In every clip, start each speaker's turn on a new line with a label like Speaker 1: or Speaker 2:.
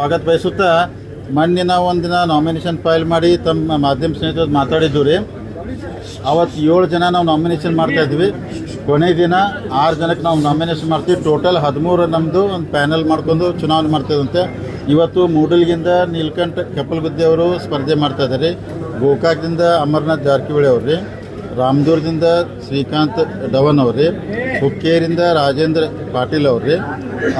Speaker 1: ಸ್ವಾಗತ ಬಯಸುತ್ತಾ ಒಂದು ಒಂದಿನ ನಾಮಿನೇಷನ್ ಫೈಲ್ ಮಾಡಿ ತಮ್ಮ ಮಾಧ್ಯಮ ಸ್ನೇಹಿತರು ಮಾತಾಡಿದ್ದು ರೀ. ಅವತ್ತು ಏಳು ಜನ ನಾವು ನಾಮಿನೇಷನ್ ಮಾಡ್ತಾ ಇದ್ವಿ. ಕೊನೆ ದಿನ ಆರು ಜನಕ್ಕೆ ನಾವು ನಾಮಿನೇಷನ್ ಮಾಡ್ತೀವಿ. ಟೋಟಲ್ ಹದಿಮೂರು ನಮ್ಮದು ಒಂದು ಪ್ಯಾನಲ್ ಮಾಡ್ಕೊಂಡು ಚುನಾವಣೆ ಮಾಡ್ತಿದ್ದಂತೆ ಇವತ್ತು ಮೂಡಲ್ಗಿಂದ ನೀಲ್ಕಂಠ ಕೆಪ್ಪಲ್ಗುದ್ದೆ ಅವರು ಸ್ಪರ್ಧೆ ಮಾಡ್ತಾ ಇದ್ದಾರೆ ಗೋಕಾಕ್ದಿಂದ ಅಮರ್ನಾಥ್ ಜಾರಕಿಹೊಳಿ ಅವ್ರು ರಾಮದುರ್ಗದಿಂದ ಶ್ರೀಕಾಂತ್ ಡವನ್ ಅವ್ರಿ ಹುಕ್ಕೇರಿಂದ ರಾಜೇಂದ್ರ ಪಾಟೀಲ್ ಅವ್ರಿ,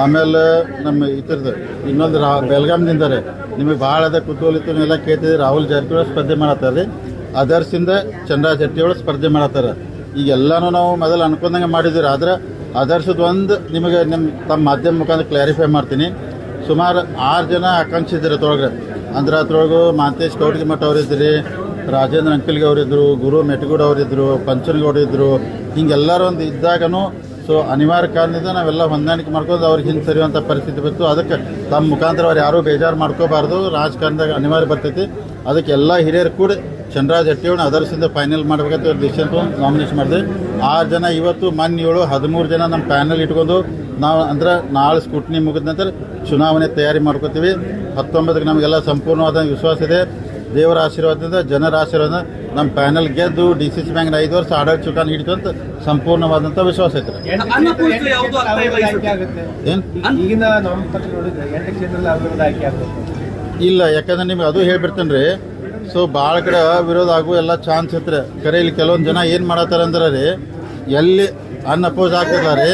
Speaker 1: ಆಮೇಲೆ ನಮ್ಮ ಇತರದ್ದು ಇನ್ನೊಂದು ರಾ ಬೆಲ್ಗಾಮ್ದಿಂದ ರೀ. ನಿಮಗೆ ಭಾಳ ಅದ ಕುತೂಹಲ ಎಲ್ಲ ಕೇಳ್ತಿದ್ರಿ ರಾಹುಲ್ ಜಾರಕಿಹೊಳಿ ಸ್ಪರ್ಧೆ ಮಾಡತ್ತಾರೆ ರೀ. ಅದರ್ಸಿಂದ ಚಂದ್ರ ಜಟ್ಟಿಯೊಳಗೆ ಸ್ಪರ್ಧೆ ಮಾಡತ್ತಾರ. ಈಗ ಎಲ್ಲನೂ ನಾವು ಮೊದಲು ಅನ್ಕೊಂಡಂಗೆ ಮಾಡಿದ್ದೀರಿ, ಆದ್ರೆ ಅದರ್ಸದ ಒಂದು ನಿಮಗೆ ನಿಮ್ಮ ತಮ್ಮ ಮಾಧ್ಯಮ ಮುಖಾಂತರ ಕ್ಲಾರಿಫೈ ಮಾಡ್ತೀನಿ. ಸುಮಾರು ಆರು ಜನ ಆಕಾಂಕ್ಷಿ ಇದ್ದಾರೆ ಅದ್ರೊಳಗೆ. ಅಂದ್ರೆ ಅದ್ರೊಳಗೆ ಮಾಂತೇಶ್ ಕೌಟಿಗೆ ಮಠ ರಾಜೇಂದ್ರ ಅಂಕಲ್ಗೆ ಅವರಿದ್ದರು ಗುರು ಮೆಟಗೂಡ್ ಅವರಿದ್ದರು ಪಂಚನಗೌಡ ಇದ್ದರು ಹಿಂಗೆಲ್ಲರೂ ಒಂದು ಇದ್ದಾಗನು ಸೊ ಅನಿವಾರ್ಯ ಕಾರಣದಿಂದ ನಾವೆಲ್ಲ ಹೊಂದಾಣಿಕೆ ಮಾಡ್ಕೊಂಡು ಅವ್ರಿಗೆ ಹಿಂಗೆ ಸರಿಯುವಂಥ ಪರಿಸ್ಥಿತಿ ಬಂತು. ಅದಕ್ಕೆ ತಮ್ಮ ಮುಖಾಂತರ ಅವ್ರು ಯಾರೂ ಬೇಜಾರು ಮಾಡ್ಕೋಬಾರ್ದು. ರಾಜಕಾರಣದಾಗ ಅನಿವಾರ್ಯ ಬರ್ತೈತಿ. ಅದಕ್ಕೆ ಎಲ್ಲ ಹಿರಿಯರು ಕೂಡ ಚಂದ್ರಾಜ್ ಹಟ್ಟಿಯವನ್ನ ಅದರ್ಸಿಂದ ಫೈನಲ್ ಮಾಡ್ಬೇಕಂತ ಡಿಸಿಷನ್ ತೊಗೊಂಡು ನಾಮಿನೇಷನ್ ಮಾಡಿದೆ. ಆರು ಜನ ಇವತ್ತು ಮೊನ್ನೆ ಏಳು, ಹದಿಮೂರು ಜನ ನಮ್ಮ ಪ್ಯಾನಲ್ ಇಟ್ಕೊಂಡು ನಾವು ಅಂದ್ರೆ ನಾಳೆ ಸ್ಕೂಟ್ನಿ ಮುಗಿದ ನಂತರ ಚುನಾವಣೆ ತಯಾರಿ ಮಾಡ್ಕೋತೀವಿ. ಹತ್ತೊಂಬತ್ತಕ್ಕೆ ನಮಗೆಲ್ಲ ಸಂಪೂರ್ಣವಾದ ವಿಶ್ವಾಸ ಇದೆ. ದೇವರ ಆಶೀರ್ವಾದದಿಂದ ಜನರ ಆಶೀರ್ವಾದ ನಮ್ಮ ಪ್ಯಾನಲ್ ಗೆದ್ದು ಡಿ ಸಿ ಸಿ ಬ್ಯಾಂಕ್ನ ಐದು ವರ್ಷ ಆಡಳಿತ ಚುಕಾನ್ ಹಿಡಿತು ಅಂತ ಸಂಪೂರ್ಣವಾದಂಥ ವಿಶ್ವಾಸ ಐತೆ
Speaker 2: ಅನ್ನಪೂರ್ತಿ ಯಾವುದು ಆಗ್ತಾ ಇಲ್ಲ
Speaker 1: ಯಾಕಂದ್ರೆ ನಿಮ್ಗೆ ಅದು ಹೇಳ್ಬಿಡ್ತೇನೆ ರೀ ಸೊ ಭಾಳ ಕಡೆ ವಿರೋಧ ಆಗು ಎಲ್ಲ ಚಾನ್ಸ್ ಇತ್ತು ಕರೆ ಇಲ್ಲಿ ಕೆಲವೊಂದು ಜನ ಏನು ಮಾಡತ್ತಾರ ಅಂದ್ರೆ ರೀ ಎಲ್ಲಿ ಅನ್ಅಪೋಸ್ ಆಗ್ತದ ರೀ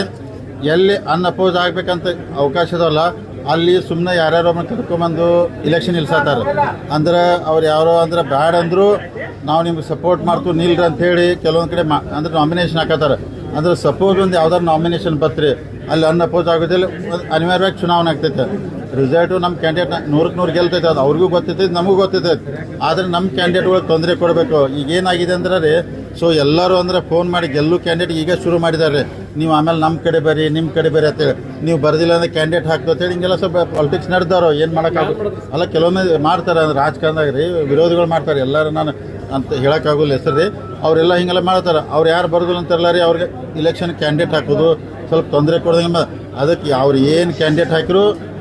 Speaker 1: ಎಲ್ಲಿ ಅನ್ಅಪೋಸ್ ಆಗ್ಬೇಕಂತ ಅವಕಾಶ ಇದಾವಲ್ಲ ಅಲ್ಲಿ ಸುಮ್ಮನೆ ಯಾರ್ಯಾರೋ ಒಬ್ಬನ ಕರ್ಕೊಂಬಂದು ಇಲೆಕ್ಷನ್ ನಿಲ್ಸತ್ತಾರ. ಅಂದ್ರೆ ಅವ್ರು ಯಾರೋ ಅಂದ್ರೆ ಬ್ಯಾಡ್ ಅಂದ್ರು ನಾವು ನಿಮ್ಗೆ ಸಪೋರ್ಟ್ ಮಾಡ್ತು ನಿಲ್ರಿ ಅಂತ ಹೇಳಿ ಕೆಲವೊಂದು ಕಡೆ ಅಂದ್ರೆ ನಾಮಿನೇಷನ್ ಹಾಕತ್ತಾರ. ಅಂದ್ರೆ ಸಪೋಸ್ ಒಂದು ಯಾವ್ದಾರು ನಾಮಿನೇಷನ್ ಬತ್ರಿ ಅಲ್ಲಿ ಅನ್ಅಪೋಸ್ ಆಗೋದಿಲ್ಲ ಅನಿವಾರ್ಯವಾಗಿ ಚುನಾವಣೆ ಆಗ್ತೈತೆ. ರಿಸಲ್ಟು ನಮ್ಮ ಕ್ಯಾಂಡಿಡೇಟ್ ನೂರಕ್ಕೆ ನೂರು ಗೆಲ್ತೈತೆ, ಅದು ಅವ್ರಿಗೂ ಗೊತ್ತೈತೆ, ನಮಗೂ ಗೊತ್ತೈತೆ. ಆದ್ರೆ ನಮ್ಮ ಕ್ಯಾಂಡಿಡೇಟ್ಗಳಿಗೆ ತೊಂದರೆ ಕೊಡಬೇಕು. ಈಗ ಏನಾಗಿದೆ ಅಂದ್ರೆ ಸೊ ಎಲ್ಲರೂ ಅಂದ್ರೆ ಫೋನ್ ಮಾಡಿ ಗೆಲ್ಲು ಕ್ಯಾಂಡಿಡೇಟ್ ಈಗ ಶುರು ಮಾಡಿದ್ದಾರೆ. ನೀವು ಆಮೇಲೆ ನಮ್ಮ ಕಡೆ ಬರ್ರಿ ನಿಮ್ಮ ಕಡೆ ಬರ್ರಿ ಅಂತೇಳಿ. ನೀವು ಬರ್ದಿಲ್ಲ ಅಂದ್ರೆ ಕ್ಯಾಂಡಿಡೇಟ್ ಹಾಕ್ತು ಅಂತೇಳಿ ಹಿಂಗೆಲ್ಲ ಸ್ವಲ್ಪ ಪಾಲಿಟಿಕ್ಸ್ ನಡೆದಾರೋ ಏನು ಮಾಡೋಕ್ಕಾಗಲ್ಲ. ಅಲ್ಲ, ಕೆಲವೊಮ್ಮೆ ಮಾಡ್ತಾರೆ ಅಂದ್ರೆ ರಾಜಕಾರಣದಾಗ ರೀ, ವಿರೋಧಿಗಳು ಮಾಡ್ತಾರೆ. ಎಲ್ಲರೂ ನಾನು ಅಂತ ಹೇಳೋಕ್ಕಾಗಲ್ಲ ಹೆಸರು ರೀ. ಅವರೆಲ್ಲ ಹಿಂಗೆಲ್ಲ ಮಾಡ್ತಾರೆ. ಅವ್ರು ಯಾರು ಬರೋದಿಲ್ಲ ಅಂತಾರಲ್ಲ ರೀ, ಅವ್ರಿಗೆ ಇಲೆಕ್ಷನ್ ಕ್ಯಾಂಡಿಡೇಟ್ ಹಾಕೋದು ಸ್ವಲ್ಪ ತೊಂದರೆ ಕೊಡೋದಂಗೆ ಅದಕ್ಕೆ ಅವ್ರು ಏನು ಕ್ಯಾಂಡಿಡೇಟ್ ಹಾಕಿದ್ರು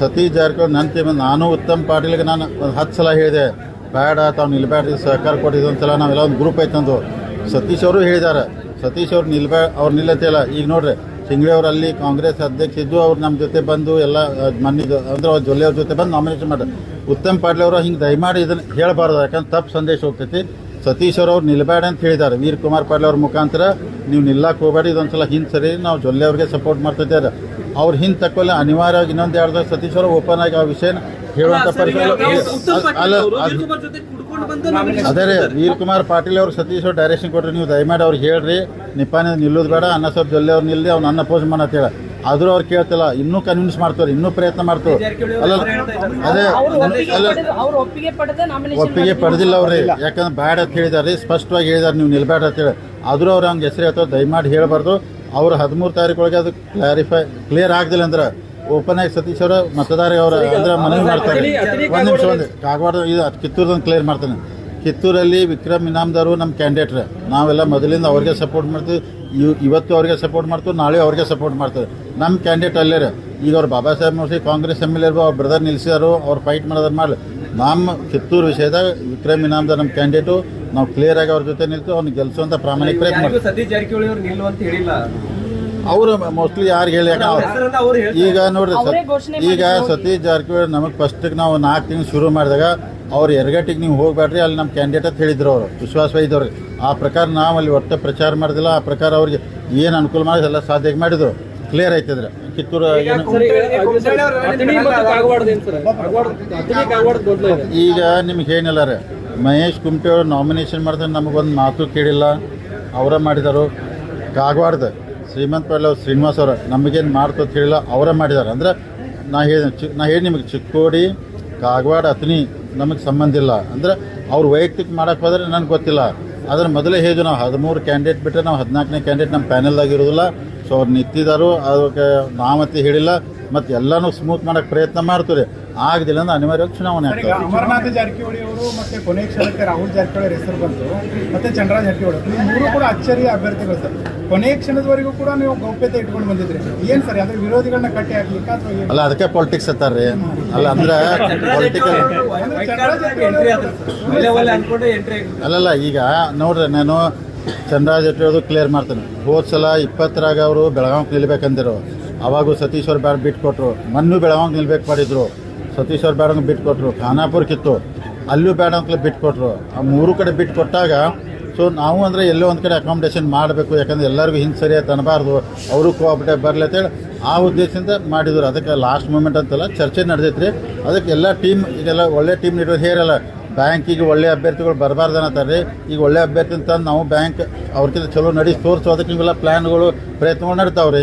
Speaker 1: ಸತೀಶ್ ಜಾರಕಿಹೊಳಿ ಟೀಮ್ ನಾನು ಉತ್ತಮ್ ಪಾಟೀಲ್ಗೆ ನಾನು ಒಂದು ಹತ್ತು ಸಲ ಹೇಳಿದೆ. ಬೇಡ, ತಾವು ನಿಲ್ಬೇಡ್ರಿ ಸಹಕಾರ ಕೊಟ್ಟಿದ್ದು ಒಂದ್ಸಲ ನಾವೆಲ್ಲ ಒಂದು ಗ್ರೂಪ್ ಐತಂದು ಸತೀಶ್ ಅವರು ಹೇಳಿದ್ದಾರೆ. ಸತೀಶ್ ಅವ್ರು ನಿಲ್ಬೇ, ಅವ್ರು ನಿಲ್ಲತ್ತಿಲ್ಲ. ಈಗ ನೋಡ್ರಿ ಸಿಂಗ್ಳೆ ಅವ್ರು ಅಲ್ಲಿ ಕಾಂಗ್ರೆಸ್ ಅಧ್ಯಕ್ಷ ಇದ್ದು ಅವ್ರು ನಮ್ಮ ಜೊತೆ ಬಂದು ಎಲ್ಲ ಮನ್ನಿದ್ದು ಅಂದ್ರೆ ಅವ್ರ ಜೊಲ್ಲೆ ಅವ್ರ ಜೊತೆ ಬಂದು ನಾಮಿನೇಷನ್ ಮಾಡಿ ಉತ್ತಮ್ ಪಾಟೀಲ್ ಅವರು ಹಿಂಗೆ ದಯಮಾಡಿ ಇದನ್ನು ಹೇಳಬಾರ್ದು, ಯಾಕಂದ್ರೆ ತಪ್ಪು ಸಂದೇಶ ಹೋಗ್ತೈತಿ. ಸತೀಶ್ ಅವ್ರು ನಿಲ್ಬೇಡ ಅಂತ ಹೇಳಿದ್ದಾರೆ. ವೀರ್ ಕುಮಾರ್ ಪಾಟೀಲ್ ಅವ್ರ ಮುಖಾಂತರ ನೀವು ನಿಲ್ಲಕ್ಕೆ ಹೋಗಬೇಡಿ ಇದೊಂದ್ಸಲ ಹಿಂದೆ ಸರಿ ನಾವು ಜೊಲ್ಲೆ ಅವ್ರಿಗೆ ಸಪೋರ್ಟ್ ಮಾಡ್ತಿದ್ದಾರೆ ಅವ್ರು ಹಿಂದೆ ತಕ್ಕೊಲ್ಲ ಅನಿವಾರ್ಯವಾಗಿ ಇನ್ನೊಂದು ಎರಡು ಸತೀಶ್ವರ ಸತೀಶ್ ಅವರು ಓಪನ್ ಆಗಿ ಆ ವಿಷಯನ ಹೇಳುವಂಥ ಪರಿಸ್ಥಿತಿ ಅಲ್ಲ ಅದು- ರೀ ವೀರ್ ಕುಮಾರ್ ಪಾಟೀಲ್ ಅವ್ರು ಸತೀಶ್ ಅವ್ರು ಡೈರೆಕ್ಷನ್ ಕೊಟ್ಟರೆ ನೀವು ದಯಮಾಡಿ ಅವ್ರಿಗೆ ಹೇಳ್ರಿ ನಿಪ್ಪಾನೇ ನಿಲ್ಲೋದು ಬೇಡ ಅನ್ನ ಸ್ವಲ್ಪ ಜೊಲ್ಲೆ ಅವ್ರು ನಿಲ್ಲಿ ಅವ್ನು ಅನ್ನ ಅಪೋಸ್ ಮಾಡತ್ ಹೇಳ. ಆದ್ರೂ ಅವ್ರು ಕೇಳ್ತಿಲ್ಲ ಇನ್ನೂ ಕನ್ವಿನ್ಸ್ ಮಾಡ್ತಾರೆ ಇನ್ನೂ ಪ್ರಯತ್ನ ಮಾಡ್ತಾರೆ ಅಲ್ಲ ಅದೇ
Speaker 3: ಒಪ್ಪಿಗೆ
Speaker 1: ಅಲ್ಲ
Speaker 3: ಒಪ್ಪಿಗೆ ಪಡೆದ ನಾಮಿನೇಷನ್
Speaker 1: ಒಪ್ಪಿಗೆ ಪಡೆದಿಲ್ಲ ಅವ್ರಿ. ಯಾಕಂದ್ರೆ ಬ್ಯಾಡ್ ಅಂತ ಹೇಳಿದಾರೆ ಸ್ಪಷ್ಟವಾಗಿ ಹೇಳಿದಾರೆ ನೀವು ನಿಲ್ಬೇಡ ಅಂತ ಹೇಳಿ. ಆದ್ರೂ ಅವ್ರು ಹಂಗೆ ಹೆಸರು ಹೇಳ್ತಾರೆ ದಯಮಾಡಿ ಹೇಳಬಾರ್ದು. ಅವ್ರು ಹದಿಮೂರು ತಾರೀಕೊಳಗೆ ಅದು ಕ್ಲಾರಿಫೈ ಕ್ಲಿಯರ್ ಆಗದಿಲ್ಲ ಅಂದ್ರೆ ಓಪನ್ ಆಗಿ ಸತೀಶ್ ಅವರು ಮತದಾರ ಅವರ ಅಂದ್ರೆ ಮನವಿ ಮಾಡ್ತಾರೆ. ಒಂದು ನಿಮಿಷ ಒಂದು ಕಾಗವಾಡ ಇದು ಕಿತ್ತೂರ್ದೊಂದು ಕ್ಲಿಯರ್ ಮಾಡ್ತಾನೆ. ಕಿತ್ತೂರಲ್ಲಿ ವಿಕ್ರಮ್ ಇನಾಮ್ದಾರು ನಮ್ಮ ಕ್ಯಾಂಡಿಡೇಟ್ ನಾವೆಲ್ಲ ಮೊದಲಿಂದ ಅವ್ರಿಗೆ ಸಪೋರ್ಟ್ ಮಾಡ್ತೀವಿ. ಇವ್- ಇವತ್ತು ಅವ್ರಿಗೆ ಸಪೋರ್ಟ್ ಮಾಡ್ತೀವಿ, ನಾಳೆ ಅವ್ರಿಗೆ ಸಪೋರ್ಟ್ ಮಾಡ್ತೀವಿ. ನಮ್ಮ ಕ್ಯಾಂಡಿಡೇಟ್ ಅಲ್ಲೇ. ಈಗ ಅವ್ರು ಬಾಬಾ ಸಾಹೇಬ್ ಮೂರ್ಸಿ ಕಾಂಗ್ರೆಸ್ ಎಂ ಎಲ್ ಎ ಅವ್ರ ಬ್ರದರ್ ನಿಲ್ಸಿದಾರು, ಅವ್ರು ಫೈಟ್ ಮಾಡೋದ್ರ ಮಾಡಲಿ. ನಮ್ಮ ಕಿತ್ತೂರು ವಿಷಯದಾಗ ವಿಕ್ರಮ್ ಇನಾಮ್ದಾರ್ ನಮ್ಮ ಕ್ಯಾಂಡಿಡೇಟು ನಾವು ಕ್ಲಿಯರ್ ಆಗಿ ಅವ್ರ ಜೊತೆ ನಿಲ್ತು ಅವ್ನು ಗೆಲ್ಸುವಂಥ ಪ್ರಾಮಾಣಿಕ ಪ್ರಯತ್ನ ಮಾಡ್ತೀವಿ.
Speaker 4: ಅವರು
Speaker 1: ಮೋಸ್ಟ್ಲಿ ಯಾರು ಹೇಳಿ. ಈಗ ನೋಡ್ರಿ
Speaker 3: ಸರ್
Speaker 1: ಈಗ. ಸತೀಶ್ ಜಾರಕಿಹೊಳಿ ನಮಗೆ ಫಸ್ಟಿಗೆ ನಾವು ನಾಲ್ಕು ತಿಂಗಳು ಶುರು ಮಾಡಿದಾಗ ಅವ್ರು ಎರಗಟ್ಟಿಗೆ ನೀವು ಹೋಗ್ಬೇಡ್ರಿ ಅಲ್ಲಿ ನಮ್ಮ ಕ್ಯಾಂಡಿಡೇಟ್ ಅಂತ ಹೇಳಿದ್ರು ಅವರು ವಿಶ್ವಾಸ ಇದ್ದವ್ರಿಗೆ ಆ ಪ್ರಕಾರ ನಾವು ಅಲ್ಲಿ ಒಟ್ಟು ಪ್ರಚಾರ ಮಾಡಿದಿಲ್ಲ ಆ ಪ್ರಕಾರ ಅವ್ರಿಗೆ ಏನು ಅನುಕೂಲ ಮಾಡಿ ಎಲ್ಲ ಸಾಧ್ಯ ಮಾಡಿದ್ರು. ಕ್ಲಿಯರ್ ಆಯ್ತದ್ರೆ ಕಿತ್ತೂರು
Speaker 2: ಈಗ
Speaker 1: ನಿಮ್ಗೆ ಏನಿಲ್ಲ ರೀ ಮಹೇಶ್ ಕುಮಟೆ ಅವರು ನಾಮಿನೇಷನ್ ಮಾಡಿದ್ರೆ ನಮಗೊಂದು ಮಾತು ಕೇಳಿಲ್ಲ. ಅವರ ಮಾಡಿದರು ಕಾಗವಾಡದ. ಶ್ರೀಮಂತ್ ಅವ್ರು ಶ್ರೀನಿವಾಸ್ ಅವರ ನಮಗೇನು ಮಾಡ್ತೋ ಹೇಳಿಲ್ಲ, ಅವರೇ ಮಾಡಿದ್ದಾರೆ. ಅಂದರೆ ನಾ ಹೇಳಿ ಚಿ, ನಾ ಹೇಳಿ ನಿಮಗೆ, ಚಿಕ್ಕೋಡಿ, ಕಾಗವಾಡ, ಅಥಣಿ ನಮಗೆ ಸಂಬಂಧ ಇಲ್ಲ. ಅಂದ್ರೆ ಅವ್ರು ವೈಯಕ್ತಿಕ ಮಾಡೋಕ್ಕೆ ಹೋದರೆ ನನಗೆ ಗೊತ್ತಿಲ್ಲ. ಅದ್ರ ಮೊದಲೇ ಹೇಳಿದ್ವಿ ನಾವು, ಹದಿಮೂರು ಕ್ಯಾಂಡಿಡೇಟ್ ಬಿಟ್ಟರೆ ನಾವು ಹದಿನಾಲ್ಕನೇ ಕ್ಯಾಂಡಿಡೇಟ್ ನಮ್ಮ ಪ್ಯಾನೆಲ್ದಾಗಿರೋದಿಲ್ಲ ಸೊ ಅವ್ರು ನಿಂತಿದ್ದಾರು ಅದಕ್ಕೆ ನಾಮತಿ ಹೇಳಿಲ್ಲ. ಮತ್ತು ಎಲ್ಲನೂ ಸ್ಮೂತ್ ಮಾಡೋಕ್ಕೆ ಪ್ರಯತ್ನ ಮಾಡ್ತಾರೆ ಆಗದಿಲ್ಲ ಅಂದ್ರೆ ಅನಿವಾರ್ಯವಾಗಿ ಚುನಾವಣೆ ಆಗ್ತದೆ.
Speaker 5: ಅಮರನಾಥ ಜಾರಕಿಹೊಳಿ ಅವರು ಮತ್ತೆ ಕೊನೆ ಕ್ಷಣಕ್ಕೆ ರಾಹುಲ್ ಜಾರಕಿಹೊಳಿ ಹೆಸರು ಬಂತು ಮತ್ತೆ ಚಂದ್ರರಾಜ್ ಜಾರಕಿಹೊಳಿ ಮೂರು ಕೂಡ ಅಚ್ಚರಿಯ ಅಭ್ಯರ್ಥಿಗಳು ಸರ್. ಕೊನೆ ಕ್ಷಣದವರೆಗೂ ಕೂಡ ನೀವು ಗೌಪ್ಯತೆ ಇಟ್ಕೊಂಡು ಬಂದಿದ್ರಿ. ಏನ್ ಸರ್ ಅಂದ್ರೆ ವಿರೋಧಿಗಳನ್ನ ಕಟ್ಟಿ ಹಾಕ್ಲಿಕ್ಕೆ ಅಥವಾ
Speaker 1: ಅಲ್ಲ ಅದಕ್ಕೆ ಪಾಲಿಟಿಕ್ಸ್ ರೀ ಅಲ್ಲ ಅಂದ್ರೆ ಪೊಲಿಟಿಕಲ್
Speaker 4: ಎಂಟ್ರಿ ಆದ್ರು ಒಳ್ಳೆ ಒಳ್ಳೆ ಅನ್ಕೊಂಡು ಎಂಟ್ರಿ
Speaker 1: ಅಲ್ಲಲ್ಲ ಈಗ ನೋಡ್ರಿ ನಾನು ಚಂದ್ರರಾಜ್ ಜಾರಕಿಹೊಳಿ ಕ್ಲಿಯರ್ ಮಾಡ್ತೇನೆ. ಹೋದ ಸಲ ಇಪ್ಪತ್ತರಾಗ ಅವರು ಬೆಳಗಾವಿ ನಿಲ್ಬೇಕಂದಿರು ಅವಾಗೂ ಸತೀಶ್ವರ ಬೇಡ ಬಿಟ್ಟು ಕೊಟ್ಟರು ಮಣ್ಣು ಬೆಳವಂಗೆ ನಿಲ್ಬೇಕು ಮಾಡಿದ್ರು. ಸತೀಶ್ ಅವ್ರು ಬಿಟ್ಕೊಟ್ರು ಬಿಟ್ಟು ಕೊಟ್ಟರು ಖಾನಾಪುರ ಕಿತ್ತು. ಅಲ್ಲೂ ಬೇಡ ಅಂತಲೇ ಬಿಟ್ಟು ಕೊಟ್ಟರು ಆ ಮೂರು ಕಡೆ ಬಿಟ್ಟು ಕೊಟ್ಟಾಗ ಸೊ ನಾವು ಅಂದರೆ ಎಲ್ಲೋ ಒಂದು ಕಡೆ ಅಕಾಮಿಡೇಷನ್ ಮಾಡಬೇಕು. ಯಾಕಂದ್ರೆ ಎಲ್ಲರಿಗೂ ಹಿಂದೆ ಸರಿಯಾಗಿ ತನಬಾರ್ದು ಅವರು ಕೋಆಪರೇಟಿವ್ ಬರಲಿ ಅಂತೇಳಿ ಆ ಉದ್ದೇಶದಿಂದ ಮಾಡಿದ್ರು. ಅದಕ್ಕೆ ಲಾಸ್ಟ್ ಮೂಮೆಂಟ್ ಅಂತಲ್ಲ ಚರ್ಚೆ ನಡೆದೈತ್ರಿ. ಅದಕ್ಕೆ ಎಲ್ಲ ಟೀಮ್ ಇದೆಲ್ಲ ಒಳ್ಳೆ ಟೀಮ್ ನೀಡೋದು ಹೇರಲ್ಲ. ಬ್ಯಾಂಕಿಗೆ ಒಳ್ಳೆ ಅಭ್ಯರ್ಥಿಗಳು ಬರಬಾರ್ದು ಅನ್ನತ್ತಾರೆ ಈಗ ಒಳ್ಳೆ ಅಭ್ಯರ್ಥಿ ಅಂತ ನಾವು ಬ್ಯಾಂಕ್ ಅವ್ರಕ್ಕಿಂತ ಚಲೋ ನಡೆಸಿ ತೋರಿಸೋದಕ್ಕೆ ಇವೆಲ್ಲ ಪ್ಲ್ಯಾನ್ಗಳು ಪ್ರಯತ್ನಗಳು ನಡೀತಾವ್ರಿ.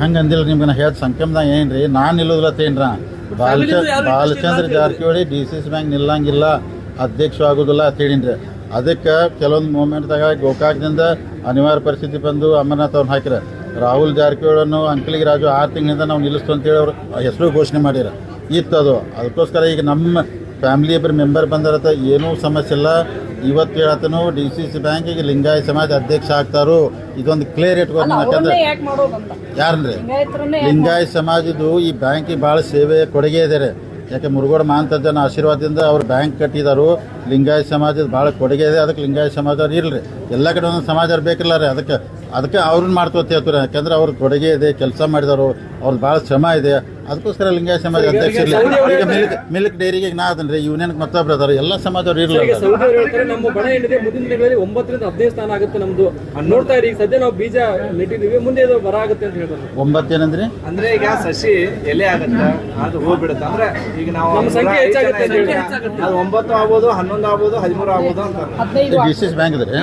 Speaker 1: ಹಂಗಂದಿಲ್ಲ ನಿಮ್ಗೆ ನಾ ಹೇಳ್ದ ಸಂಕಮ್ದಾಗ ಏನ್ರಿ ನಾನು ನಿಲ್ಲೋದಿಲ್ಲ ತೇನ್ರ Balachandra Balachandra Jarkiholi D C C bank ನಿಲ್ಲಂಗಿಲ್ಲ ಅಧ್ಯಕ್ಷ ಆಗೋದಿಲ್ಲ ಅಂತ ಹೇಳಿನ್ರಿ ಅದಕ್ಕೆ ಕೆಲವೊಂದು ಮೂಮೆಂಟ್ದಾಗ ಗೋಕಾಕ್ದಿಂದ ಅನಿವಾರ್ಯ ಪರಿಸ್ಥಿತಿ ಬಂದು ಅಮರನಾಥ್ ಅವ್ರನ್ನ ಹಾಕಿರ. ರಾಹುಲ್ ಜಾರಕಿಹೊಳಿಯನ್ನು ಅಂಕಲಿಗೆ ರಾಜು ಆರು ತಿಂಗಳಿಂದ ನಾವು ನಿಲ್ಲಿಸ್ತು ಅಂತೇಳಿ ಅವ್ರು ಹೆಸರು ಘೋಷಣೆ ಮಾಡಿರ. ಇತ್ತು ಅದು. ಅದಕ್ಕೋಸ್ಕರ ಈಗ ನಮ್ಮ ಫ್ಯಾಮಿಲಿ ಇಬ್ಬರು ಮೆಂಬರ್ ಬಂದಿರತ್ತ. ಏನೂ ಸಮಸ್ಯೆ ಇಲ್ಲ. ಇವತ್ತು ಹೇಳತ್ತನು ಡಿ ಸಿ ಸಿ ಬ್ಯಾಂಕಿಗೆ ಲಿಂಗಾಯತ ಸಮಾಜ ಅಧ್ಯಕ್ಷ ಆಗ್ತಾರು. ಇದೊಂದು ಕ್ಲಿಯರ್ ಇಟ್ಕೊಂಡು ಯಾಕಂದ್ರೆ ಯಾರನ್ರಿ ಲಿಂಗಾಯತ ಸಮಾಜದ್ದು ಈ ಬ್ಯಾಂಕಿಗೆ ಭಾಳ ಸೇವೆ ಕೊಡುಗೆ ಇದೆ ಯಾಕೆ ಮುರುಗೋಡ ಮಾಂತಜ್ಜನ ಆಶೀರ್ವಾದದಿಂದ ಅವ್ರು ಬ್ಯಾಂಕ್ ಕಟ್ಟಿದಾರು. ಲಿಂಗಾಯತ ಸಮಾಜದ ಭಾಳ ಕೊಡುಗೆ ಇದೆ. ಅದಕ್ಕೆ ಲಿಂಗಾಯತ ಸಮಾಜ ಇರಲಿ. ಎಲ್ಲ ಕಡೆ ಒಂದೊಂದು ಸಮಾಜ ಬೇಕಿಲ್ಲ ರೀ. ಅದಕ್ಕೆ ಅದಕ್ಕೆ ಅವ್ರನ್ನ ಮಾಡ್ತೋತಿ ಹೇಳ್ತಾರೆ? ಯಾಕಂದ್ರೆ ಅವ್ರ ಕೊಡುಗೆ ಇದೆ ಕೆಲಸ ಮಾಡಿದವರು ಅವ್ರದ್ದು ಭಾಳ ಶ್ರಮ ಇದೆ. ಅದಕ್ಕೋಸ್ಕರ ಲಿಂಗಾಯತ ಸಮಾಜ ಅಧ್ಯಕ್ಷ ಇರಲಿ. ಈಗ ಮಿಲ್ಕ್ ಮಿಲ್ಕ್ ಡೈರಿಗೆ ನಾ ಅದನ್ರಿ ರೀ ಯೂನಿಯನ್ಗೆ ಮತ್ತೊಬ್ರು ಅದಾರ ಎಲ್ಲ
Speaker 2: ಸಮಾಜವ್ರು
Speaker 1: ಇರಲಿಲ್ಲ
Speaker 2: ನಮ್ಮ ಬಣ ಏನಿದೆ ಮುಂದಿನ ದಿನಗಳಲ್ಲಿ ಒಂಬತ್ತರಿಂದ ಹದಿನೈದು ಸ್ಥಾನ ಆಗುತ್ತೆ ನಮ್ದು. ನೋಡ್ತಾ ಇರಿ ಈಗ ಸದ್ಯ ನಾವು ಬೀಜ ನೆಟ್ಟಿದ್ದೀವಿ ಮುಂದೆ ಇದು ಬರ ಆಗುತ್ತೆ ಅಂತ ಹೇಳ್ತಾರೆ.
Speaker 1: ಒಂಬತ್ತೇನಂದ್ರಿ
Speaker 6: ಅಂದ್ರೆ ಈಗ ಸಸಿ ಎಲೆ ಆಗುತ್ತೆ ಅದು ಹೋಗ್ಬಿಡುತ್ತೆ. ಅಂದ್ರೆ ಈಗ ನಾವು
Speaker 2: ನಮ್ಮ ಸಂಖ್ಯೆ ಹೆಚ್ಚಾಗುತ್ತೆ.
Speaker 6: ಅದು ಒಂಬತ್ತು ಆಗ್ಬೋದು ಹನ್ನೊಂದು ಆಗ್ಬೋದು ಹದಿಮೂರು ಆಗ್ಬೋದು ಅಂತ
Speaker 3: ಹದಿನೈದು
Speaker 1: ಡಿ ಸಿ ಎಸ್ ಬ್ಯಾಂಕ್ ಇದ್ರಿ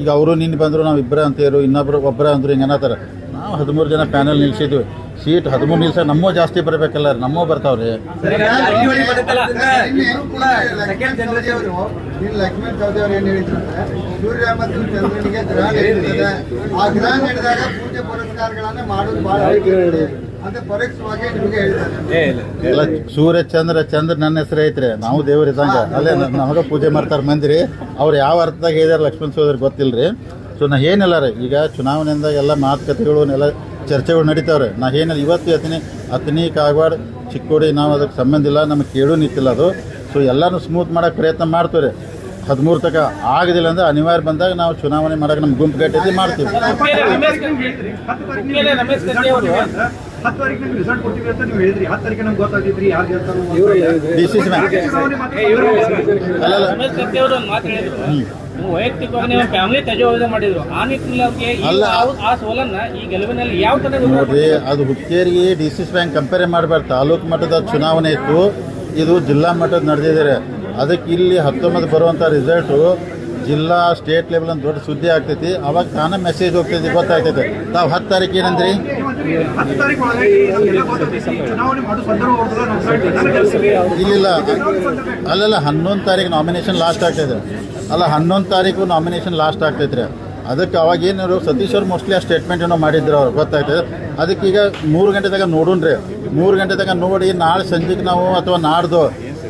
Speaker 1: ಈಗ ಅವರು ನಿನ್ನೆ ಬಂದರು, ನಾವು ಇಬ್ಬರೇ ಅಂತೇರು ಇನ್ನೊಬ್ರು ಒಬ್ಬರೇ ಅಂದರು, ಹಿಂಗೆ ಅನ್ನತಾರೆ ನಾವು ಹದಿಮೂರು ಜನ ಪ್ಯಾನಲ್ ನಿಲ್ಸಿದ್ವಿ. ಸೀಟ್ ಹದಿಮೂರು ನಿಲ್ಸ, ನಮ್ಮೂ ಜಾಸ್ತಿ ಬರಬೇಕಲ್ಲ, ನಮ್ಮೂ ಬರ್ತಾವ್ರಿ.
Speaker 7: ಲಕ್ಷ್ಮೀ ಚೌಧರಿ ಅವ್ರು ಏನು ಹೇಳಿದ್ರು ಸೂರ್ಯ ಮತ್ತು ಚಂದ್ರನಿಗೆ ಗ್ರಹಣ ನಡೀತದೆ ಆ ಗ್ರಹಣ ನಡೆದಾಗ ಪೂಜೆ ಪುರಸ್ಕಾರಗಳನ್ನ ಮಾಡೋದು ಬಹಳ
Speaker 1: ಎಲ್ಲ ಸೂರ್ಯ ಚಂದ್ರ ಚಂದ್ರ ನನ್ನ ಹೆಸರು ಐತ್ರಿ. ನಾವು ದೇವ್ರ ಇದ್ದಂಗ. ಅಲ್ಲೇ ನಮಗ ಪೂಜೆ ಮಾಡ್ತಾರೆ ಮಂದಿರಿ. ಅವ್ರು ಯಾವ ಅರ್ಥದಾಗ ಹೇಳಿದಾರೆ ಲಕ್ಷ್ಮಣ ಸೋದರಿ ಗೊತ್ತಿಲ್ರಿ. ಸೊ ನಾ ಏನಿಲ್ಲ ರೀ. ಈಗ ಚುನಾವಣೆಯಿಂದ ಎಲ್ಲ ಮಾತುಕತೆಗಳು ಎಲ್ಲ ಚರ್ಚೆಗಳು ನಡೀತಾವ್ರೆ. ನಾ ಏನಿಲ್ಲ. ಇವತ್ತು ಅತನಿ ಅತನಿ ಕಾಗವಾಡ ಚಿಕ್ಕೋಡಿ ನಾವು ಅದಕ್ಕೆ ಸಂಬಂಧ ಇಲ್ಲ. ನಮಗೆ ಕೇಳು ನಿಂತಿಲ್ಲ ಅದು. ಸೊ ಎಲ್ಲನೂ ಸ್ಮೂತ್ ಮಾಡೋಕೆ ಪ್ರಯತ್ನ ಮಾಡ್ತೀವಿ ಹದಿಮೂರು ತಕ ಆಗದಿಲ್ಲ ಅಂದ್ರೆ ಅನಿವಾರ್ಯ ಬಂದಾಗ ನಾವು ಚುನಾವಣೆ ಮಾಡಕ್ಕೆ ನಮ್ಮ ಗುಂಪು ಗಟ್ಟಿ ಮಾಡ್ತೀವಿ.
Speaker 5: ಹತ್ತು ತಾರೀಕು ನಿಮ್ಗೆ ರಿಸಲ್ಟ್ ಕೊಡ್ತೀವಿ ಅಂತ ನೀವು ಹೇಳಿದ್ರಿ. ಹತ್ತು ತಾರೀಕು ನಮ್ಗೆ ಗೊತ್ತಾಗಿದ್ರಿ ಯಾರು ಗೆಲ್ತಾರೋ
Speaker 1: ಡಿ ಸಿ ಸಿ ಬ್ಯಾಂಕ್ ಅಲ್ಲಲ್ಲ
Speaker 8: ಅವರು ಮಾತು ಹೇಳಿದ್ರು. ನೀವು ವೈಯಕ್ತಿಕವಾಗಿ ನೀವು ಫ್ಯಾಮಿಲಿ ತಜೋವಧೆ ಮಾಡಿದ್ರು. ಆ ನಿಟ್ಟಿನಲ್ಲಿ ಅವ್ರಿಗೆ ಈ
Speaker 1: ಅಲ್ಲ.
Speaker 8: ಆ- ಆ ಸೋಲನ್ನ ಈ ಗೆಲುವಿನಲ್ಲಿ ಯಾವ ತರ
Speaker 1: ನೋಡ್ರಿ ಅದು ಹುಕ್ಕೇರಿಗೆ D C C bank compare ಮಾಡಬಾರ್ದು ತಾಲೂಕು ಮಟ್ಟದ ಚುನಾವಣೆ ಇತ್ತು. ಇದು ಜಿಲ್ಲಾ ಮಟ್ಟದ ನಡೆದಿದ್ದಾರೆ ಅದಕ್ಕೆ ಇಲ್ಲಿ ಹತ್ತೊಂಬತ್ತು ಬರುವಂತ ರಿಸಲ್ಟು ಜಿಲ್ಲಾ ಸ್ಟೇಟ್ ಲೆವೆಲ್ ಅಂತ ದೊಡ್ಡ ಸುದ್ದಿ ಆಗ್ತೈತಿ. ಅವಾಗ ತಾನೇ ಮೆಸೇಜ್ ಹೋಗ್ತೈತಿ ಗೊತ್ತಾಗ್ತೈತೆ. ತಾವು ಹತ್ತು ತಾರೀಕು ಏನಂದ್ರಿ? ಇಲ್ಲಿಲ್ಲ. ಅಲ್ಲಲ್ಲ, ಹನ್ನೊಂದು ತಾರೀಕು ನಾಮಿನೇಷನ್ ಲಾಸ್ಟ್ ಆಗ್ತೈತೆ. ಅಲ್ಲ, ಹನ್ನೊಂದು ತಾರೀಕು ನಾಮಿನೇಷನ್ ಲಾಸ್ಟ್ ಆಗ್ತೈತೆ ರೀ ಅದಕ್ಕೆ ಅವಾಗ ಏನಾರು ಸತೀಶ್ ಅವ್ರು ಮೋಸ್ಟ್ಲಿ ಆ ಸ್ಟೇಟ್ಮೆಂಟ್ ಏನೋ ಮಾಡಿದ್ರು ಅವ್ರು ಗೊತ್ತಾಗ್ತದೆ ಅದಕ್ಕೀಗ ಮೂರು ಗಂಟೆದಾಗ ನೋಡೋಣ ನೋಡೋಣ್ರಿ. ಮೂರು ಗಂಟೆದಾಗ ನೋಡಿ, ನಾಳೆ ಸಂಜೆಗೆ ನಾವು ಅಥವಾ ನಾಡ್ದು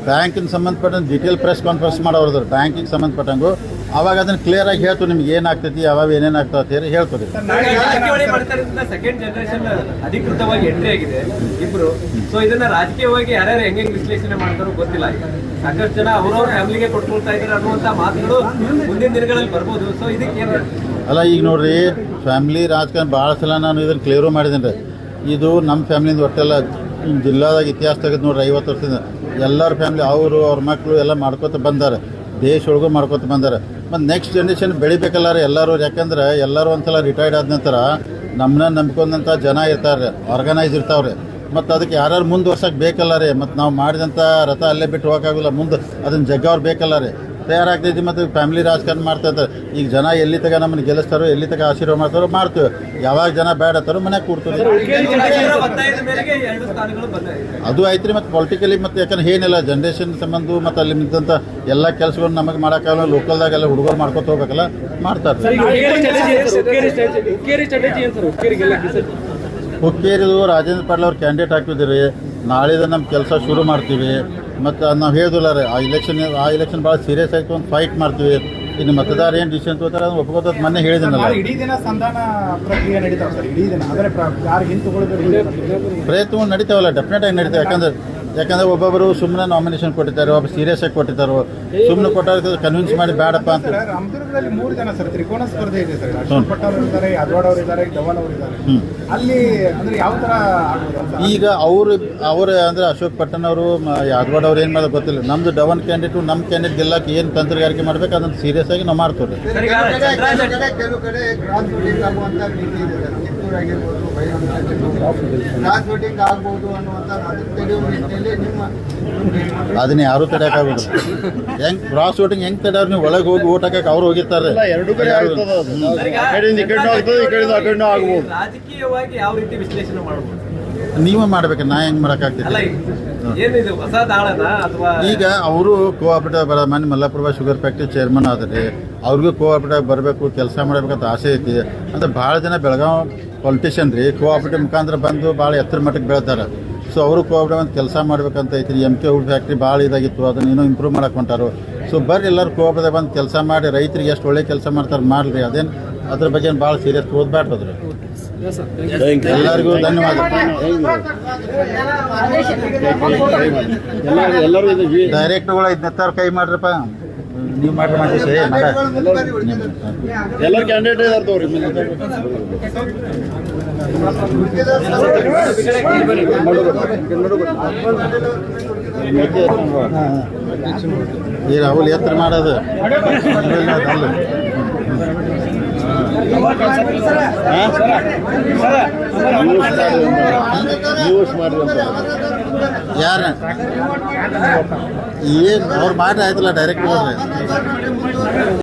Speaker 1: ಬ್ಯಾಂಕಿನ ಸಂಬಂಧಪಟ್ಟಂಗೆ ಡಿಟೇಲ್ ಪ್ರೆಸ್ ಕಾನ್ಫರೆನ್ಸ್ ಮಾಡೋರು ಬ್ಯಾಂಕಿಗೆ ಸಂಬಂಧಪಟ್ಟಂಗು. ಅವಾಗ ಅದನ್ನು ಕ್ಲಿಯರ್ ಆಗಿ ಹೇಳ್ತು ನಿಮ್ಗೆ ಏನಾಗ್ತೈತಿ ಯಾವಾಗ ಏನೇನು ಆಗ್ತದೆ ಅಂತ ಹೇಳಿ ಹೇಳ್ತೀವಿ
Speaker 4: ಸೆಕೆಂಡ್ ಜನರೇಷನ್ ಅಧಿಕೃತವಾಗಿ ಎಂಟ್ರಿ ಆಗಿದೆ ಇಬ್ರು. ಸೊ ಇದನ್ನ ರಾಜಕೀಯವಾಗಿ ಯಾರ್ಯಾರು ಹೆಂಗೆ ವಿಶ್ಲೇಷಣೆ ಮಾಡ್ತಾರೋ ಗೊತ್ತಿಲ್ಲ. ಸಾಕಷ್ಟು ಜನ ಅವ್ರವ್ರ ಫ್ಯಾಮಿಲಿಗೆ ಕೊಟ್ಕೊಳ್ತಾ ಇದ್ದಾರೆ ಅನ್ನುವಂತ ಮಾತುಗಳು ಮುಂದಿನ ದಿನಗಳಲ್ಲಿ ಬರ್ಬೋದು. ಸೊ ಇದಕ್ಕೆ ಏನ್
Speaker 1: ಅಲ್ಲ ಈಗ ನೋಡ್ರಿ ಫ್ಯಾಮಿಲಿ ರಾಜಕಾರಣ ಭಾಳ ಸಲ ನಾನು ಇದನ್ನು ಕ್ಲಿಯರು ಮಾಡಿದ್ದೀನಿ ರೀ. ಇದು ನಮ್ಮ ಫ್ಯಾಮಿಲಿಯಿಂದ ಒಟ್ಟೆಲ್ಲ ಜಿಲ್ಲಾದಾಗ ಇತಿಹಾಸ ತೆಗೆದು ನೋಡ್ರಿ, ಐವತ್ತು ವರ್ಷದಿಂದ ಎಲ್ಲರ ಫ್ಯಾಮಿಲಿ ಅವರು, ಅವ್ರ ಮಕ್ಕಳು ಎಲ್ಲ ಮಾಡ್ಕೊತ ಬಂದಾರೆ. ದೇಶ ಒಳಗೂ ಮಾಡ್ಕೊತ ಬಂದಾರೆ. ಮತ್ತು ನೆಕ್ಸ್ಟ್ ಜನ್ರೇಷನ್ ಬೆಳಿಬೇಕಲ್ಲ ರೀ ಎಲ್ಲರೂ, ಯಾಕಂದ್ರೆ ಎಲ್ಲರೂ ಒಂದ್ಸಲ ರಿಟೈರ್ಡ್ ಆದ ನಂತರ ನಮ್ಮನ್ನ ನಂಬ್ಕೊಂಡಂಥ ಜನ ಇರ್ತಾರೆ ಆರ್ಗನೈಸ್ ಇರ್ತಾವ್ರೆ ಮತ್ತು ಅದಕ್ಕೆ ಯಾರ್ಯಾರು ಮುಂದುವರ್ಸಕ್ಕೆ ಬೇಕಲ್ಲ ರೀ, ಮತ್ತು ನಾವು ಮಾಡಿದಂಥ ರಥ ಅಲ್ಲೇ ಬಿಟ್ಟು ಹೋಗೋಕ್ಕಾಗಲ್ಲ ಮುಂದೆ ಅದನ್ನು ಜಗ್ಗವ್ರು ಬೇಕಲ್ಲ ರೀ. ತಯಾರಾಗ್ತೈತಿ ಮತ್ತು ಫ್ಯಾಮಿಲಿ ರಾಜಕಾರಣ ಮಾಡ್ತಾ ಈಗ ಜನ ಎಲ್ಲಿ ತಗ ನಮ್ಮನ್ನು ಗೆಲ್ಲಿಸ್ತಾರೋ ಎಲ್ಲಿ ತಗ ಆಶೀರ್ವಾದ ಮಾಡ್ತಾರೋ ಮಾಡ್ತೀವಿ. ಯಾವಾಗ ಜನ ಬೇಡ ಅಂತಾರೋ ಮನ್ಯಾಗ ಕೂಡ್ತೀವಿ ಅದು ಐತ್ರಿ ಮತ್ತು ಪೊಲಿಟಿಕಲಿ ಮತ್ತು ಯಾಕಂದ್ರೆ ಏನಿಲ್ಲ ಜನ್ರೇಷನ್ ಸಂಬಂಧ ಮತ್ತು ಅಲ್ಲಿ ನಿಂತಂಥ ಎಲ್ಲ ಕೆಲಸಗಳು ನಮಗೆ ಮಾಡೋಕ್ಕಾಗಲ್ಲ ಲೋಕಲ್ದಾಗೆಲ್ಲ ಹುಡುಗರು ಮಾಡ್ಕೊತ ಹೋಗ್ಬೇಕಲ್ಲ ಮಾಡ್ತಾರೆ. ಹುಕ್ಕೇರಿದು ರಾಜೇಂದ್ರ ಪಾಟೀಲ್ ಅವ್ರು ಕ್ಯಾಂಡಿಡೇಟ್ ಹಾಕಿದ್ರಿ ನಾಳೆದ ನಮ್ಮ ಕೆಲಸ ಶುರು ಮಾಡ್ತೀವಿ. ಮತ್ತು ನಾವು ಹೇಳಿದಿಲ್ಲ ರೀ ಆ ಇಲೆಕ್ಷನ್ ಆ ಇಲೆಕ್ಷನ್ ಭಾಳ ಸೀರಿಯಸ್ ಆಯ್ತು ಅಂತ ಫೈಟ್ ಮಾಡ್ತೀವಿ. ಇನ್ನು ಮತದಾರ ಏನು ಡಿಸಿಷನ್ ತಗೋತಾರೆ ಅದನ್ನು ಒಪ್ಕೋತ ಮೊನ್ನೆ ಹೇಳಿದ್ದೀನಲ್ಲ
Speaker 5: ನಾಳೆ ಇಡೀ ದಿನ ಸಂಧಾನ ಪ್ರಕ್ರಿಯೆ ನಡೀತಾವೆ ಸರ್ ಇಡೀ ದಿನ. ಆದರೆ ಯಾರು ಹಿಂದೆ ತಗೊಳ್ಬೇಕು
Speaker 1: ಪ್ರಯತ್ನಗಳು ನಡೀತಾವಲ್ಲ ಡೆಫಿನೆಟ್ ಆಗಿ ನಡೀತಾವೆ. ಯಾಕಂದ್ರೆ ಯಾಕಂದ್ರೆ ಒಬ್ಬೊಬ್ಬರು ಸುಮ್ಮನೆ ನಾಮಿನೇಷನ್ ಕೊಟ್ಟಿದ್ದಾರೆ ಒಬ್ಬ ಸೀರಿಯಸ್ ಆಗಿ ಕೊಟ್ಟಿದ್ದಾರೆ ಸುಮ್ಮನೆ ಕೊಟ್ಟಾಗ ಕನ್ವಿನ್ಸ್ ಮಾಡಿ ಬೇಡಪ್ಪ ಅಂತ
Speaker 5: ರಾಮದುರ್ಗದಲ್ಲಿ ಮೂರು ಜನ ಸರ್ ತ್ರಿಕೋನ ಸ್ಪರ್ಧೆ ಇದೆ ಸರ್ ಅಶೋಕ್ ಭಟ್ ಅವರು ಇದ್ದಾರೆ ಅವರು ಇದ್ದಾರೆ ಧವನ್ ಅವರು ಇದ್ದಾರೆ ಅಲ್ಲಿ ಅಂದ್ರೆ ಯಾವ ತರ
Speaker 1: ಈಗ ಅವರು ಅವರು ಅಂದ್ರೆ ಅಶೋಕ್ ಪಟ್ಟಣ ಅವರು ಯಾದವಾಡ್ ಅವ್ರು ಏನು ಮಾಡೋದು ಗೊತ್ತಿಲ್ಲ ನಮ್ದು ಡವನ್ ಕ್ಯಾಂಡಿಡೇಟು ನಮ್ಮ ಕ್ಯಾಂಡಿಡೇಟ್ ಗೆಲ್ಲಕ್ಕೆ ಏನು ತಂತ್ರಗಾರಿಕೆ ಮಾಡ್ಬೇಕು ಅದನ್ನು ಸೀರಿಯಸ್ ಆಗಿ ನಾವು ಮಾಡ್ತೀವಿ
Speaker 7: ಕಿತ್ತೂರು ಆಗಿರ್ಬೋದು ಕ್ರಾಸ್ ವೋಟಿಂಗ್ ಆಗ್ಬೋದು ಅನ್ನುವಂಥ ಅದನ್ನ ತಡೆಯುವ ನಿಟ್ಟಿನಲ್ಲಿ ನಿಮ್ಮ
Speaker 1: ಅದನ್ನ ಯಾರು ತಡೆಯೋಕ್ಕಾಗೋದು ಹೆಂಗ್ ಕ್ರಾಸ್ ವೋಟಿಂಗ್ ಹೆಂಗ್ ತಡೆಯವ್ರು? ನೀವು ಒಳಗೆ ಹೋಗಿ ಓಟ್ ಹಾಕಕ್ಕೆ ಅವ್ರು ಹೋಗಿರ್ತಾರೆ.
Speaker 4: ರಾಜಕೀಯವಾಗಿ ಯಾವ ರೀತಿ ವಿಶ್ಲೇಷಣೆ ಮಾಡಬಹುದು
Speaker 1: ನೀವೇ ಮಾಡ್ಬೇಕು ನಾ ಹೆಂಗ್ ಮಾಡೋಕ್ಕಾಗ್ತದೆ? ಈಗ ಅವರು ಕೋಆಪರೇಟಿವ್ ಬರ ಮನೆ ಮಲ್ಲಾಪುರ ಶುಗರ್ ಫ್ಯಾಕ್ಟ್ರಿ ಚೇರ್ಮನ್ ಆದ್ರಿ ಅವ್ರಿಗೂ ಕೋಆಪರೇಟಿವ್ ಬರಬೇಕು ಕೆಲಸ ಮಾಡಬೇಕಂತ ಆಸೆ ಐತಿ. ಅಂತ ಭಾಳ ಜನ ಬೆಳಗಾವ್ ಪೊಲಿಟಿಷಿಯನ್ ರೀ ಕೋಆಪರೇಟಿವ್ ಮುಖಾಂತರ ಬಂದು ಭಾಳ ಎತ್ತರ ಮಟ್ಟಕ್ಕೆ ಬೆಳ್ತಾರೆ. ಸೊ ಅವರು ಕೋಆಪರೇಟಿವ್ ಅಂತ ಕೆಲಸ ಮಾಡ್ಬೇಕಂತ ಐತ್ರಿ ಎಂ ಕೆ ಹುಡ್ ಫ್ಯಾಕ್ಟ್ರಿ ಭಾಳ ಇದಾಗಿತ್ತು ಅದನ್ನ ಏನೋ ಇಂಪ್ರೂವ್ ಮಾಡಕ್ಕೆ ಹೊಂಟಾರು. ಸೊ ಬರ್ರಿ ಎಲ್ಲರೂ ಕೋಆಪರೇಟಿವ್ ಬಂದು ಕೆಲಸ ಮಾಡಿ ರೈತರಿಗೆ ಎಷ್ಟು ಒಳ್ಳೆ ಕೆಲಸ ಮಾಡ್ತಾರೆ ಮಾಡ್ರಿ ಅದೇನು ಅದ್ರ ಬಗ್ಗೆ ಭಾಳ ಸೀರಿಯಸ್ ಓದ್ಬಾರ್ದ್ರಿ ಎಲ್ಲರಿಗೂ ಧನ್ಯವಾದ. ಡೈರೆಕ್ಟ್ಗಳು ಐದು ನೆತ್ತಾರು ಕೈ ಮಾಡ್ರಪ್ಪ. ನೀವು ಮಾಡ್ರಿ ಮಾಡಿ. ಎಲ್ಲರೂ ಕ್ಯಾಂಡಿಡೇಟ್ ಇದಾರೆ ತಗೋರಿ. ಈ ರಾಹುಲ್ ಎತ್ತರ ಮಾಡೋದು. ಯಾರ? ಏನು ಅವ್ರ ಮಾಡಿ ಆಯ್ತಲ್ಲ ಡೈರೆಕ್ಟ್